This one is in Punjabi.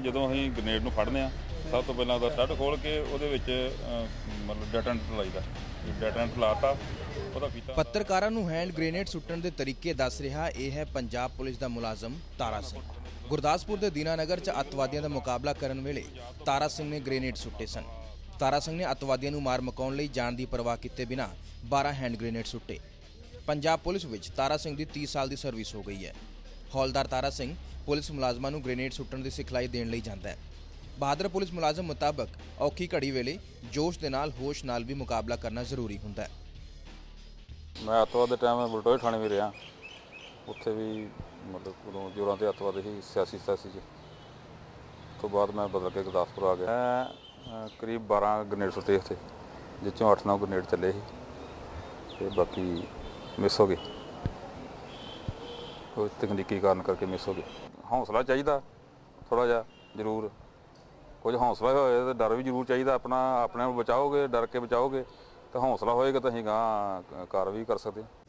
ਜਦੋਂ ਅਸੀਂ ਗ੍ਰਨੇਡ ਨੂੰ ਫੜਨੇ ਆ ਸਭ ਤੋਂ ਪਹਿਲਾਂ ਉਹਦਾ ਸਟੱਡ ਖੋਲ ਕੇ ਉਹਦੇ ਵਿੱਚ ਮਤਲਬ ਡੈਟੈਂਟ ਲਾਈਦਾ। ਡੈਟੈਂਟ ਲਾਤਾ, ਉਹਦਾ ਕੀਤਾ ਪੱਤਰਕਾਰਾਂ ਨੂੰ ਹੈਂਡ ਗ੍ਰੇਨੇਡ ਸੁੱਟਣ ਦੇ ਤਰੀਕੇ ਦੱਸ ਰਿਹਾ, ਇਹ ਹੈ ਪੰਜਾਬ ਪੁਲਿਸ ਦਾ ਮੁਲਾਜ਼ਮ ਤਾਰਾ ਸਿੰਘ। ਗੁਰਦਾਸਪੁਰ ਦੇ ਦੀਨਾਨਗਰ 'ਚ ਅੱਤਵਾਦੀਆਂ ਦਾ ਮੁਕਾਬਲਾ ਕਰਨ ਵੇਲੇ ਤਾਰਾ ਸਿੰਘ ਨੇ ਗ੍ਰੇਨੇਡ ਸੁੱਟੇ ਸਨ। ਤਾਰਾ ਸਿੰਘ ਨੇ ਅੱਤਵਾਦੀਆਂ ਨੂੰ ਮਾਰ ਮਕਾਉਣ ਲਈ ਜਾਣ ਦੀ ਪਰਵਾਹ ਕੀਤੇ ਬਿਨਾਂ 12 ਹੈਂਡ ਗ੍ਰੇਨੇਡ ਸੁੱਟੇ। ਪੰਜਾਬ ਪੁਲਿਸ ਵਿੱਚ ਤਾਰਾ ਸਿੰਘ ਦੀ 30 ਸਾਲ ਦੀ ਸਰਵਿਸ ਹੋ ਗਈ ਹੈ। ਹੌਲਦਾਰ ਤਾਰਾ ਸਿੰਘ ਪੁਲਿਸ ਮੁਲਾਜ਼ਮਾਂ ਨੂੰ ਗ੍ਰੇਨੇਡ ਸੁੱਟਣ ਦੀ ਸਿਖਲਾਈ ਦੇਣ ਲਈ ਜਾਂਦਾ ਹੈ। ਬਹਾਦਰ ਪੁਲਿਸ ਮੁਲਾਜ਼ਮ ਮੁਤਾਬਕ ਔਖੀ ਘੜੀ ਵੇਲੇ ਜੋਸ਼ ਦੇ ਨਾਲ, ਹੋਸ਼ ਨਾਲ ਵੀ ਮੁਕਾਬਲਾ ਕਰਨਾ ਜ਼ਰੂਰੀ ਹੁੰਦਾ ਹੈ। ਮੈਂ ਅੱਤਵਾਦ ਦੇ ਟਾਈਮ ਬਲਟੋਏ ਥਾਣੇ ਵੀ ਰਿਹਾ। ਉੱਥੇ ਵੀ ਮਤਲਬ ਉਦੋਂ ਜੋਰਾਂ ਤੇ ਅੱਤਵਾਦ ਹੀ ਸਿਆਸੀ ਸਿਆਸੀ ਚ ਤੋਂ ਬਾਅਦ ਮੈਂ ਬਦਲ ਕੇ ਗੁਰਦਾਸਪੁਰ ਆ ਗਿਆ। ਮੈਂ ਕਰੀਬ 12 ਗ੍ਰਨੇਡ ਸੁੱਟੇ ਉੱਥੇ ਜਿਸ ਚੋਂ 8-9 ਗ੍ਰਨੇਡ ਚੱਲੇ ਸੀ। ਤੇ ਬਾਕੀ ਮਿਸ ਹੋ ਗਏ। ਕੋਈ ਤਕਨੀਕੀ ਕਾਰਨ ਕਰਕੇ ਮਿਸ ਹੋ ਗਏ ਹੌਸਲਾ ਚਾਹੀਦਾ ਥੋੜਾ ਜਿਹਾ, ਜ਼ਰੂਰ। ਕੁਝ ਹੌਸਲਾ ਹੋਏ ਤਾਂ ਡਰ ਵੀ ਜ਼ਰੂਰ ਚਾਹੀਦਾ, ਆਪਣਾ, ਆਪਣੇ ਆਪ ਬਚਾਓਗੇ, ਡਰ ਕੇ ਬਚਾਓਗੇ, ਤਾਂ ਹੌਸਲਾ ਹੋਏਗਾ ਤਾਂ ਅਸੀਂ ਗਾਂ ਕਾਰ ਵੀ ਕਰ ਸਕਦੇ ਹਾਂ।